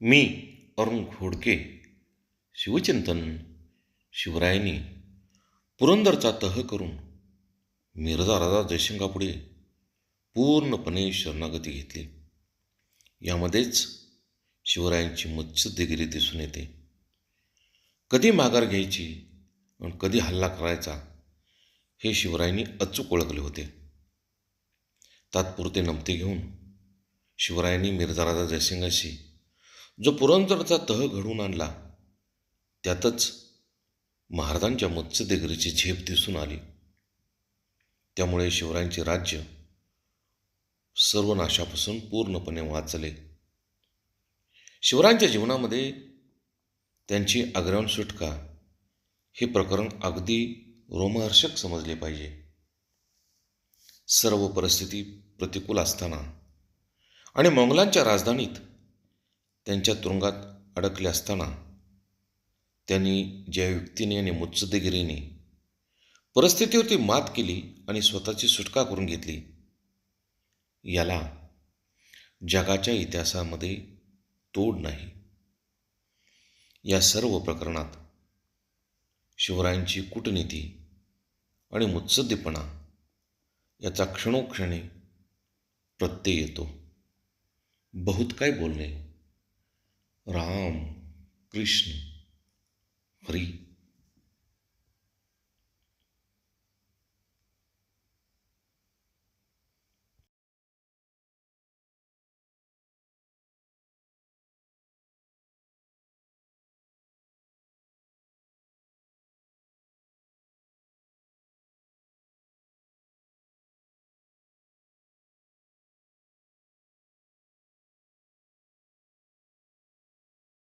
मी अरुण घोडके शिवचिंतन शिवरायांनी पुरंदरचा तह करून मिर्झा राजा जयसिंगापुढे पूर्णपणे शरणागती घेतली. यामध्येच शिवरायांची मत्स्यदिगिरी दिसून येते. कधी माघार घ्यायची आणि कधी हल्ला करायचा हे शिवरायांनी अचूक ओळखले होते. तात्पुरते नमते घेऊन शिवरायांनी मिर्झा राजा जयसिंगाशी जो पुरंदरचा तह घडवून आणला त्यातच महाराजांच्या मत्स्यदेगरीची झेप दिसून आली. त्यामुळे शिवरायांचे राज्य सर्वनाशापासून पूर्णपणे वाचले. शिवरायांच्या जीवनामध्ये त्यांची आग्रहण सुटका हे प्रकरण अगदी रोमहर्षक समजले पाहिजे. सर्व परिस्थिती प्रतिकूल असताना आणि मंगलांच्या राजधानीत त्यांच्या तुरुंगात अडकले असताना त्यांनी ज्या युक्तीने आणि मुत्सद्देगिरीने परिस्थितीवरती मात केली आणि स्वतःची सुटका करून घेतली याला जगाच्या इतिहासामध्ये तोड नाही. या सर्व प्रकरणात शिवरायांची कूटनीती आणि मुत्सद्दीपणा याचा क्षणोक्षणी प्रत्यय येतो. बहुत काय बोलणे રામ કૃષ્ણ હરિ.